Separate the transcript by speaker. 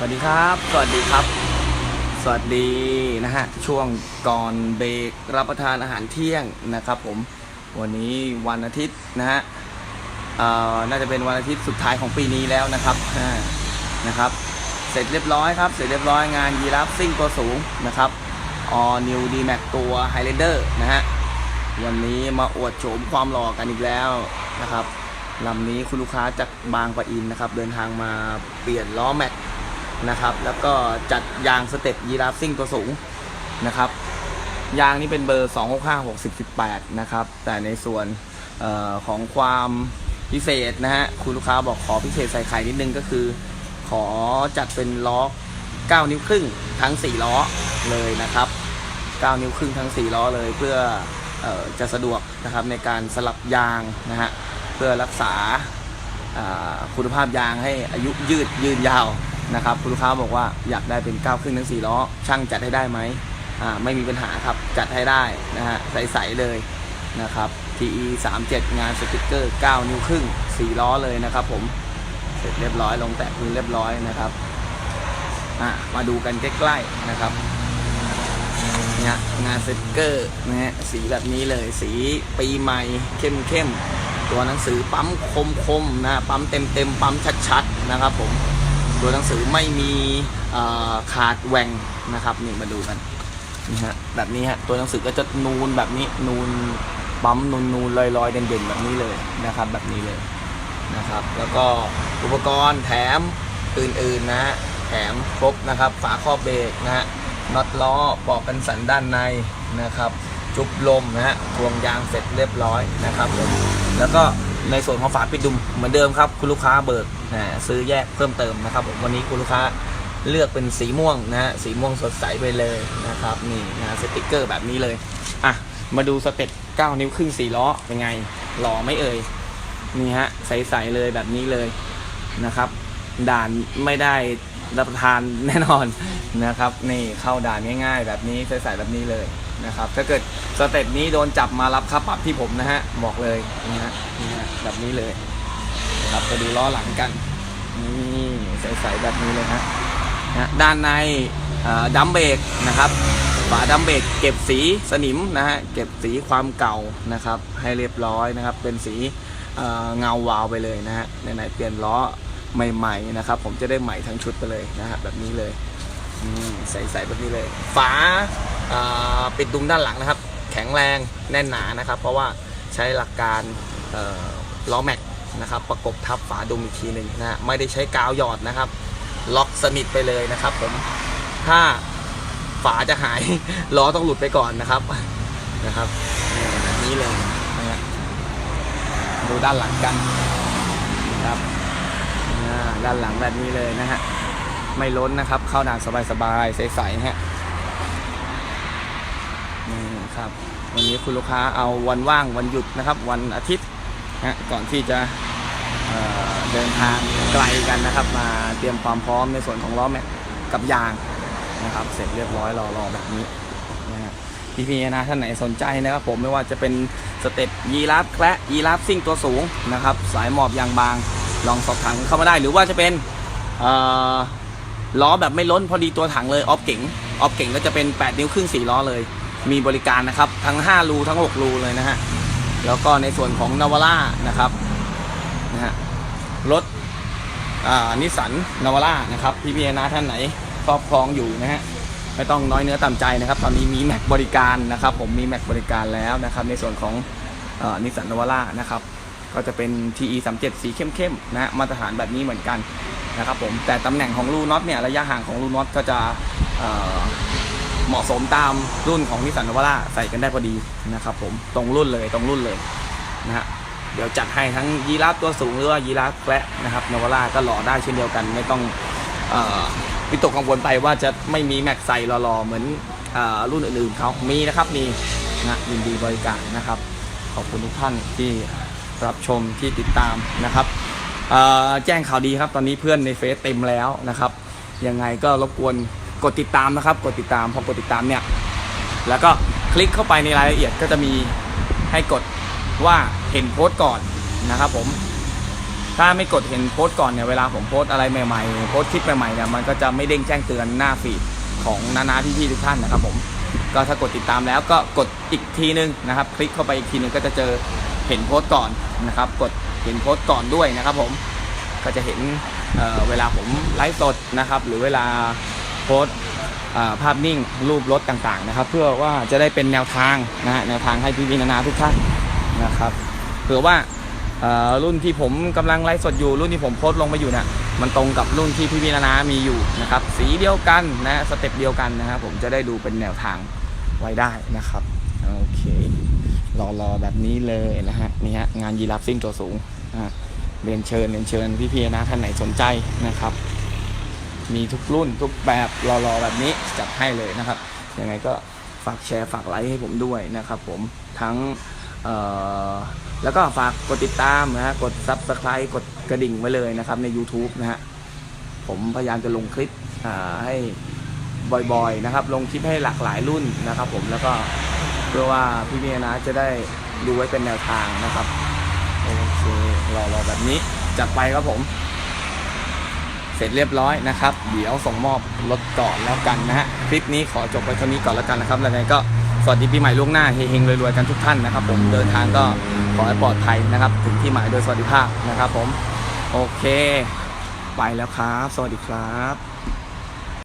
Speaker 1: สวัสดีครับ สวัสดีครับ สวัสดีนะฮะ ช่วงก่อนเบรกรับประทานอาหารเที่ยงนะครับผม วันนี้วันอาทิตย์นะฮะน่าจะเป็นวันอาทิตย์สุดท้ายของปีนี้แล้วนะครับนะครับ เสร็จเรียบร้อยครับ เสร็จเรียบร้อยงานยีราฟซิ่งตัวสูงนะครับออนิวดีแม็กตัวไฮเลนเดอร์นะฮะ วันนี้มาอวดโฉมความหล่อกันอีกแล้วนะครับลำนี้คุณลูกค้าจากบางปะอินนะครับ เดินทางมาเปลี่ยนล้อแม็ก นะครับ แล้วก็จัดยางสเต็ปยีราฟซิ่งตัวสูงนะครับ ยางนี้เป็นเบอร์ 265 60 18 นะครับ แต่ในส่วนออของความพิเศษนะฮะ คุณลูกค้าบอกขอพิเศษใส่ไข่นิดนึงก็คือ ขอจัดเป็นล้อ 9 นิ้วครึ่งทั้ง 4 ล้อเลยนะครับ 9 นิ้วครึ่งทั้ง 4 ล้อเลยเพื่อออจะสะดวกนะครับในการสลับยางนะฮะ เพื่อรักษาคุณภาพยางให้อายุยืดยืนยาว นะครับคุณลูกค้าบอกว่าอยากได้เป็น9ครึ่งทั้ง4ล้อ ช่างจัดให้ได้ไหมอ่าไม่มีปัญหาครับจัดให้ได้นะฮะใสๆเลยนะครับ TE 37งานสติกเกอร์ 9 นิ้วครึ่ง4ล้อเลยนะครับ ผมเสร็จเรียบร้อยลงแตะพื้นเรียบร้อยนะครับอะมาดูกันใกล้ๆนะครับเนี่ยงานสติกเกอร์นะฮะสีแบบนี้เลยสีปีใหม่เข้มเข้มๆตัวหนังสือปั๊มคมคมๆนะปั๊มเต็มเต็มๆปั๊มชัดๆนะครับผม ตัวหนังสือไม่มีขาดแหว่งนะครับนี่มาดูกันนี่ฮะแบบนี้ฮะตัวหนังสือก็จะนูนแบบนี้นูนปั๊มนูนนูนลอยลอยๆเด่นเด่นๆแบบนี้เลยนะครับ แบบนี้เลยนะครับ แล้วก็อุปกรณ์แถมอื่นๆนะฮะแถมครบนะครับ ฝาครอบเบรกนะฮะน็อตล้อปอกกันสันด้านในนะครับ จุบลมนะฮะพวงยางเสร็จเรียบร้อยนะครับแล้วก็ ในส่วนของฝาปิดดุมเหมือนเดิมครับคุณลูกค้าเบิกนะซื้อแยกเพิ่มเติมนะครับผมวันนี้คุณลูกค้าเลือกเป็นสีม่วงนะฮะสีม่วงสดใสไปเลยนะครับนี่นะสติกเกอร์แบบนี้เลยอะมาดูสเต็ป9 นิ้วครึ่ง4ล้อเป็นไงหล่อไม่เอ่ยนี่ฮะใสๆเลยแบบนี้เลยนะครับ ด่านไม่ได้รับประทานแน่นอนนะครับ นี่เข้าด่านง่ายๆ แบบนี้ใสๆแบบนี้เลย นะครับ ถ้าเกิดสเต็ปนี้โดนจับมารับค่าปรับที่ผมนะฮะบอกเลยนะฮะนี่ฮะแบบนี้เลยครับไปดูล้อหลังกันนี่ใสๆแบบนี้เลยฮะนะด้านในดัมเบกนะครับฝาดัมเบกเก็บสีสนิมนะฮะเก็บสีความเก่านะครับ ให้เรียบร้อยนะครับ เป็นสีเงาวาวไปเลยนะฮะไหนๆเปลี่ยนล้อใหม่ๆนะครับ ผมจะได้ใหม่ทั้งชุดไปเลยนะฮะแบบนี้เลย ใสๆแบบนี้เลย ฝาปิดดุมด้านหลังนะครับ แข็งแรงแน่นหนานะครับ เพราะว่าใช้หลักการล้อแม็กนะครับ ประกบทับฝาดุมอีกทีหนึ่งนะฮะไม่ได้ใช้กาวหยอดนะครับ ล็อกสนิทไปเลยนะครับผมถ้าฝาจะหายล้อต้องหลุดไปก่อนนะครับนะครับนี่เลยนะฮะดูด้านหลังกันนะครับด้านหลังแบบนี้เลยนะฮะ ไม่ล้นนะครับ เข้าด่านสบายๆใสๆฮะนี่ครับวันนี้คุณลูกค้าเอาวันว่างวันหยุดนะครับ วันอาทิตย์นะก่อนที่จะเเดินทางไกลกันนะครับ มาเตรียมความพร้อมในส่วนของล้อแม็กกับยางนะครับ เสร็จเรียบร้อยรอๆแบบนี้นะฮะพี่ๆนะท่านไหนสนใจนะครับ ผมไม่ว่าจะเป็นสเต็ปยีราฟแคระยีราฟซิ่งตัวสูงนะครับ สายหมอบยางบาง ลองสอบถามเข้ามาได้ หรือว่าจะเป็นเอ่อ ล้อแบบไม่ล้นพอดีตัวถังเลยออฟเก๋งออฟเก๋งก็จะเป็น 8 นิ้วครึ่ง4ล้อเลย มีบริการนะครับ ทั้ง 5 รูทั้ง 6 รูเลยนะฮะ แล้วก็ในส่วนของนาวาร่านะครับนะฮะรถนิสสันนาวาร่านะครับพี่พีนะท่านไหนครอบครองอยู่นะฮะไม่ต้องน้อยเนื้อต่ำใจนะครับ ตอนนี้มีแม็กบริการนะครับ ผมมีแม็กบริการแล้วนะครับ ในส่วนของนิสสันนาวาร่านะครับ ก็จะเป็น TE 3 7สีเข้มๆนะฮะมาตรฐานแบบนี้เหมือนกันนะครับผมแต่ตำแหน่งของรูน็อตเนี่ยระยะห่างของรูน็อตก็จะเเหมาะสมตามรุ่นของนิสสันนวาร่าใส่กันได้พอดีนะครับผมตรงรุ่นเลยตรงรุ่นเลยนะฮะเดี๋ยวจัดให้ทั้งยีราฟตัวสูงหรือว่ายีราฟแคระนะครับนวาร่าก็หล่อได้เช่นเดียวกันไม่ต้องวิตกกังวลไปว่าจะไม่มีแม็กใส่หล่อๆเหมือนอรุ่นอื่นๆเขามีนะครับมีนะยินดีบริการนะครับ ขอบคุณทุกท่านที่ รับชมที่ติดตามนะครับแจ้งข่าวดีครับ ตอนนี้เพื่อนในเฟซเต็มแล้วนะครับ ยังไงก็รบกวนกดติดตามนะครับ กดติดตามพอกดติดตามเนี่ย แล้วก็คลิกเข้าไปในรายละเอียดก็จะมีให้กดว่าเห็นโพสต์ก่อนนะครับผม ถ้าไม่กดเห็นโพสต์ก่อนเนี่ยเวลาผมโพสต์อะไรใหม่ๆ โพสต์คลิปใหม่ๆเนี่ยมันก็จะไม่เด้งแจ้งเตือนหน้าฟีดของนานาพี่ๆทุกท่านนะครับผมก็ถ้ากดติดตามแล้วก็กดอีกทีนึงนะครับ คลิกเข้าไปอีกทีนึงก็จะเจอ เห็นโพสต์ก่อนนะครับ กดเห็นโพสต์ก่อนด้วยนะครับ ผมก็จะเห็นเเวลาผมไลฟ์สดนะครับ หรือเวลาโพสต์ภาพนิ่งรูปรถต่างๆนะครับ เพื่อว่าจะได้เป็นแนวทางนะฮะแนวทางให้พี่ๆนานาทุกท่านนะครับเผื่อว่ารุ่นที่ผมกำลังไลฟ์สดอยู่รุ่นที่ผมโพสต์ลงไปอยู่เนี่ยมันตรงกับรุ่นที่พี่พีนานามีอยู่นะครับ สีเดียวกันนะสเต็ปเดียวกันนะครับผมจะได้ดูเป็นแนวทางไว้ได้นะครับโอเค รอรอแบบนี้เลยนะฮะนี่ฮะงานยีราฟซิ่งตัวสูงนะฮะเรียนเชิญเรียนเชิญพี่พี่นะท่านไหนสนใจนะครับ มีทุกรุ่นทุกแบบรอรอแบบนี้จัดให้เลยนะครับยังไงก็ฝากแชร์ฝากไลค์ให้ผมด้วยนะครับผมทั้งแล้วก็ฝากกดติดตามนะฮะกด Subscribe กดกระดิ่งไว้เลยนะครับใน YouTube นะฮะผมพยายามจะลงคลิปให้บ่อยๆนะครับ ลงคลิปให้หลากหลายรุ่นนะครับผมแล้วก็ เพื่อว่าพี่เมียนะจะได้ดูไว้เป็นแนวทางนะครับโอเครอรอแบบนี้จัดไปครับผม เสร็จเรียบร้อยนะครับ เดี๋ยวส่งมอบรถก่อนแล้วกันนะฮะคลิปนี้ขอจบไปเท่านี้ก่อนแล้วกันนะครับแล้วไงก็สวัสดีปีใหม่ล่วงหน้าเฮงๆรวยๆกันทุกท่านนะครับ ผมเดินทางก็ขอให้ปลอดภัยนะครับ ถึงที่หมายโดยสวัสดิภาพนะครับ ผมโอเค ไปแล้วครับ สวัสดีครับ